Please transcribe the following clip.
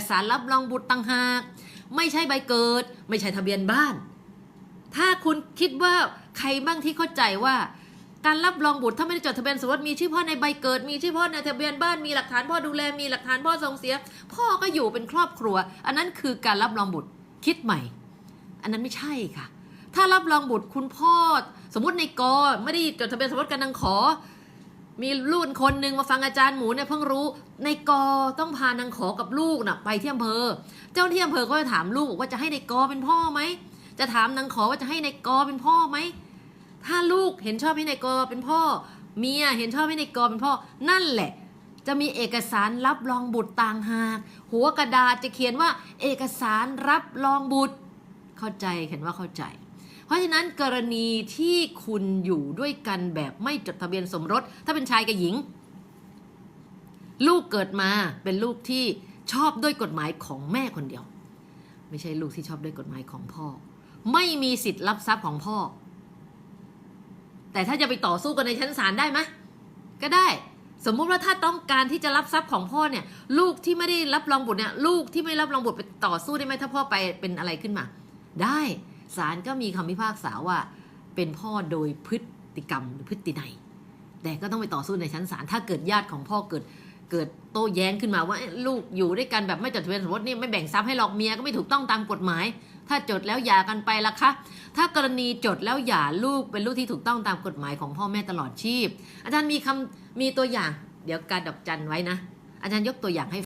กสารรับรองบุตรต่างหาก ไม่ใช่ใบเกิด ไม่ใช่ทะเบียนบ้าน ถ้าคุณคิดว่าใครบ้างที่เข้าใจว่า การรับรองบุตรถ้าไม่ได้จดทะเบียนสมรสมีชื่อพ่อในใบเกิด มีชื่อพ่อในทะเบียนบ้านมีหลักฐานพ่อดูแลมีหลักฐานพ่อส่งเสีย พ่อก็อยู่เป็นครอบครัว อันนั้นคือการรับรองบุตรคิดใหม่ อันนั้นไม่ใช่ค่ะ ถ้ารับรองบุตรคุณพ่อ สมมติในกอไม่ได้จดทะเบียนสมรสกันนางขอ มีลูกคนหนึ่งมาฟังอาจารย์หมูเนี่ยเพิ่งรู้ ในกอต้องพานางขอกับลูกน่ะไปที่อำเภอ เจ้าที่อำเภอก็จะถามลูกบอกว่าจะให้ในกอเป็นพ่อไหมจะถามนางขอว่าจะให้ในกอเป็นพ่อไหมถ้าลูกเห็นชอบให้ในกอเป็นพ่อ เมียเห็นชอบให้ในกอเป็นพ่อ นั่นแหละ จะมีเอกสารรับรองบุตรต่างหาก หัวกระดาษจะเขียนว่า เอกสารรับรองบุตร เข้าใจเห็นว่าเข้าใจ เพราะฉะนั้นกรณีที่คุณอยู่ด้วยกันแบบไม่จดทะเบียนสมรส ถ้าเป็นชายกับหญิง ลูกเกิดมาเป็นลูกที่ชอบด้วยกฎหมายของแม่คนเดียว ไม่ใช่ลูกที่ชอบด้วยกฎหมายของพ่อ ไม่มีสิทธิ์รับทรัพย์ของพ่อ แต่ถ้าจะไปต่อสู้กันในชั้นศาลได้ไหมก็ได้สมมุติว่าถ้าต้องการที่จะรับทรัพย์ของพ่อเนี่ย ลูกที่ไม่ได้รับรองบุตรเนี่ย ลูกที่ไม่รับรองบุตรไปต่อสู้ได้ไหมถ้าพ่อไปเป็นอะไรขึ้นมา ได้ ศาลก็มีคำพิพากษาว่าเป็นพ่อโดยพฤติกรรมหรือพฤตินัยแต่ก็ต้องไปต่อสู้ในชั้นศาลถ้าเกิดญาติของพ่อเกิดเกิดโต้แย้งขึ้นมาว่าลูกอยู่ด้วยกันแบบไม่จดทะเบียนสมรสนี่ไม่แบ่งทรัพย์ให้หรอกเมียก็ไม่ถูกต้องตามกฎหมาย ถ้าจดแล้วหย่ากันไปล่ะคะ ถ้ากรณีจดแล้วหย่าลูกเป็นลูกที่ถูกต้องตามกฎหมายของพ่อแม่ตลอดชีพ อาจารย์มีคำมีตัวอย่าง เดี๋ยวการดอกจันไว้นะ อาจารย์ยกตัวอย่างให้